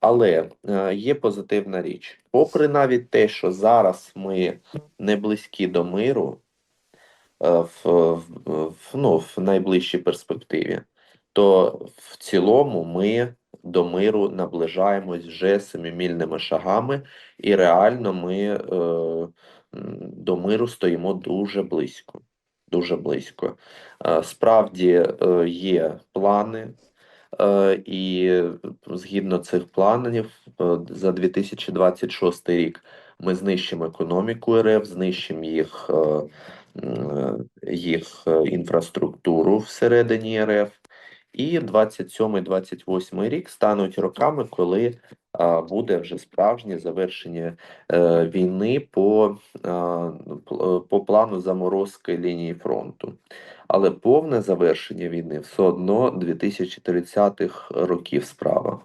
Але е, є позитивна річ. Попри навіть те, що зараз ми не близькі до миру е, в, в, ну, в найближчій перспективі, то в цілому ми до миру наближаємось вже семимільними шагами, і реально ми е, до миру стоїмо дуже близько. Дуже близько. Е, Справді є плани, І згідно цих планів, е, за 2026 рік ми знищимо економіку РФ, знищимо їх, е, їх е, інфраструктуру всередині РФ. І 27-28 рік стануть роками, коли буде вже справжнє завершення е, війни по, по плану заморозки лінії фронту. Але повне завершення війни все одно 2030-х років справа.